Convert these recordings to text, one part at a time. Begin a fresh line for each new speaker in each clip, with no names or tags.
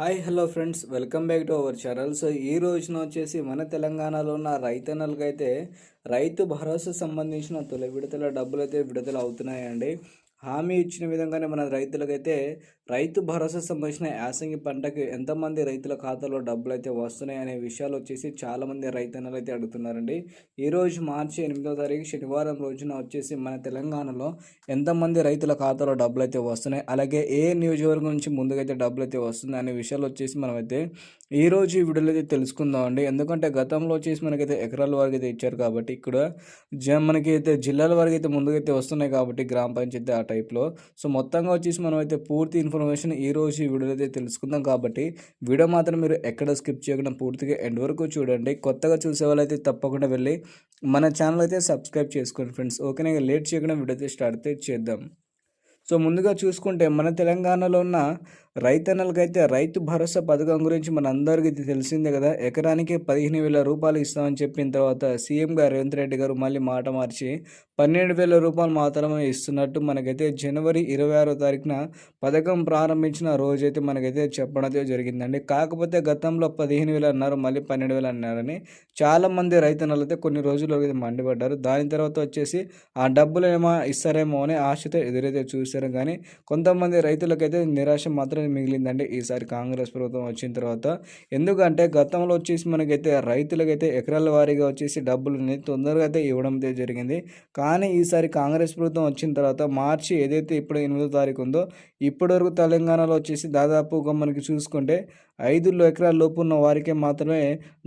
Hi hello friends. Welcome back to our channel. So ఈ రోజున వచ్చేసి మన తెలంగాణలో ఉన్న రైతన్నలకైతే రైతు భరోసా సంబంధించిన తొలి విడతల డబ్బులు అయితే విడుదల అవుతున్నాయండి హామీ ఇచ్చిన విధంగానే మన రైతులకైతే రైతు భరోసా సంబంధించిన యాసంగి పంటకి ఎంతమంది రైతుల ఖాతాలో డబ్బులు అయితే వస్తున్నాయి అనే విషయాలు వచ్చేసి చాలామంది రైతన్నలు అయితే అడుగుతున్నారండి. ఈరోజు మార్చి ఎనిమిదో తారీఖు శనివారం రోజున వచ్చేసి మన తెలంగాణలో ఎంతమంది రైతుల ఖాతాలో డబ్బులు అయితే వస్తున్నాయి అలాగే ఏ నియోజకవర్గం నుంచి ముందుకైతే డబ్బులు అయితే వస్తుంది అనే విషయాలు వచ్చేసి మనమైతే ఈరోజు ఈ వీడియోలో అయితే తెలుసుకుందామండి. ఎందుకంటే గతంలో వచ్చేసి మనకైతే ఎకరాల వరకు అయితే ఇచ్చారు కాబట్టి ఇక్కడ జ మనకి అయితే జిల్లాల వరకు అయితే ముందుకైతే వస్తున్నాయి కాబట్టి గ్రామ పంచాయతీ టైప్లో. సో మొత్తంగా వచ్చేసి మనం అయితే పూర్తి ఇన్ఫర్మేషన్ ఈ రోజు ఈ వీడియోలో అయితే తెలుసుకుందాం కాబట్టి వీడియో మాత్రం మీరు ఎక్కడ స్కిప్ చేయకుండా పూర్తిగా ఎండ్ వరకు చూడండి. కొత్తగా చూసే వాళ్ళైతే తప్పకుండా వెళ్ళి మన ఛానల్ అయితే సబ్స్క్రైబ్ చేసుకోండి ఫ్రెండ్స్. ఓకేనా? లేట్ చేయకుండా వీడియో అయితే స్టార్ట్ అయితే చేద్దాం. సో ముందుగా చూసుకుంటే మన తెలంగాణలో ఉన్న రైతన్నలకైతే రైతు భరోసా పథకం గురించి మన అందరికీ తెలిసిందే కదా. ఎకరానికి పదిహేను వేల రూపాయలు ఇస్తామని చెప్పిన తర్వాత సీఎం గారు రేవంత్ రెడ్డి గారు మళ్ళీ మాట మార్చి పన్నెండు వేల రూపాయలు మాత్రమే ఇస్తున్నట్టు మనకైతే జనవరి ఇరవై ఆరో తారీఖున పథకం ప్రారంభించిన రోజైతే మనకైతే చెప్పడం జరిగిందండి. కాకపోతే గతంలో పదిహేను వేలు అన్నారు మళ్ళీ పన్నెండు వేలు అన్నారని చాలామంది రైతన్నలు అయితే కొన్ని రోజుల్లో అయితే మండిపడ్డారు. దాని తర్వాత వచ్చేసి ఆ డబ్బులు ఏమో ఇస్తారేమో అని ఆశతో ఎదురైతే చూశారు. కానీ కొంతమంది రైతులకైతే నిరాశ మాత్రం మిగిలిందండి ఈసారి కాంగ్రెస్ ప్రభుత్వం వచ్చిన తర్వాత. ఎందుకంటే గతంలో వచ్చేసి మనకైతే రైతులకైతే ఎకరాల వారీగా వచ్చేసి డబ్బులు తొందరగా అయితే ఇవ్వడం అయితే జరిగింది. కానీ ఈసారి కాంగ్రెస్ ప్రభుత్వం వచ్చిన తర్వాత మార్చి ఏదైతే ఇప్పుడు ఎనిమిదో తారీఖు ఉందో ఇప్పటివరకు తెలంగాణలో వచ్చేసి దాదాపుగా మనకి చూసుకుంటే ఐదు ఎకరాల లోపు ఉన్న వారికే మాత్రమే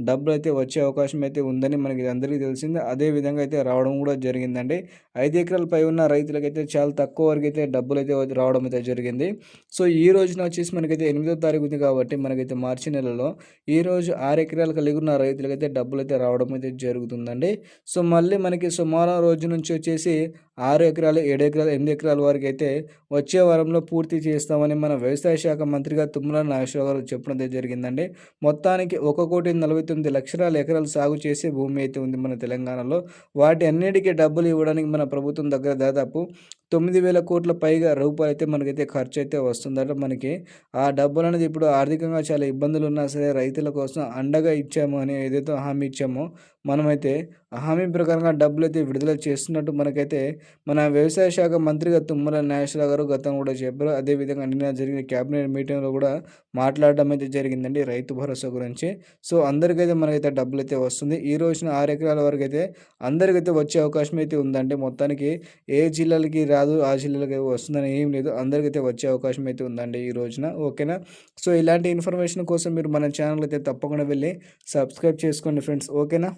డబ్బులు అయితే వచ్చే అవకాశం అయితే ఉందని మనకి అందరికీ తెలిసింది. అదే విధంగా అయితే రావడం కూడా జరిగిందండి. ఐదు ఎకరాల పై ఉన్న రైతులకైతే చాలా తక్కువ వరకు అయితే డబ్బులు అయితే రావడం అయితే జరిగింది. సో ఈ రోజున వచ్చేసి మనకైతే ఎనిమిదో తారీఖు ఉంది కాబట్టి మనకైతే మార్చి నెలలో ఈ రోజు ఆరు ఎకరాలు కలిగి ఉన్న రైతులకైతే డబ్బులు అయితే రావడం అయితే జరుగుతుందండి. సో మళ్ళీ మనకి సోమవారం రోజు నుంచి వచ్చేసి ఆరు ఎకరాలు ఏడు ఎకరాలు ఎనిమిది ఎకరాల వరకు అయితే వచ్చే వారంలో పూర్తి చేస్తామని మన వ్యవసాయ శాఖ మంత్రిగా తుమ్మల నాగేశ్వర గారు చెప్పడం జరిగిందండి. మొత్తానికి ఒక కోటి నలభై తొమ్మిది లక్షల ఎకరాలు సాగు చేసే భూమి అయితే ఉంది మన తెలంగాణలో. వాటి అన్నిటికీ డబ్బులు ఇవ్వడానికి మన ప్రభుత్వం దగ్గర దాదాపు తొమ్మిది వేల కోట్ల పైగా రూపాయలు అయితే మనకైతే ఖర్చు అయితే వస్తుందట. మనకి ఆ డబ్బులు అనేది ఇప్పుడు ఆర్థికంగా చాలా ఇబ్బందులు ఉన్నా సరే రైతుల కోసం అండగా ఇచ్చాము అని ఏదైతే హామీ ఇచ్చామో మనమైతే హామీ ప్రకారంగా డబ్బులు అయితే విడుదల చేస్తున్నట్టు మనకైతే మన వ్యవసాయ శాఖ మంత్రిగా తుమ్మల నాగేశ్వర గారు గతం కూడా చెప్పారు. అదేవిధంగా నిన్న జరిగిన క్యాబినెట్ మీటింగ్లో కూడా మాట్లాడడం అయితే జరిగిందండి రైతు భరోసా గురించి. సో అందరికైతే మనకైతే డబ్బులు అయితే వస్తుంది. ఈ రోజున ఆరు ఎకరాల వరకు అయితే అందరికైతే వచ్చే అవకాశం అయితే ఉందండి. మొత్తానికి ఏ జిల్లాలకి రా రాదు ఆ జిల్లాలకు వస్తుందని ఏం లేదు. అందరికైతే వచ్చే అవకాశం అయితే ఉందండి ఈ రోజున. ఓకేనా? సో ఇలాంటి ఇన్ఫర్మేషన్ కోసం మీరు మన ఛానల్ అయితే తప్పకుండా వెళ్ళి సబ్స్క్రైబ్ చేసుకోండి ఫ్రెండ్స్. ఓకేనా?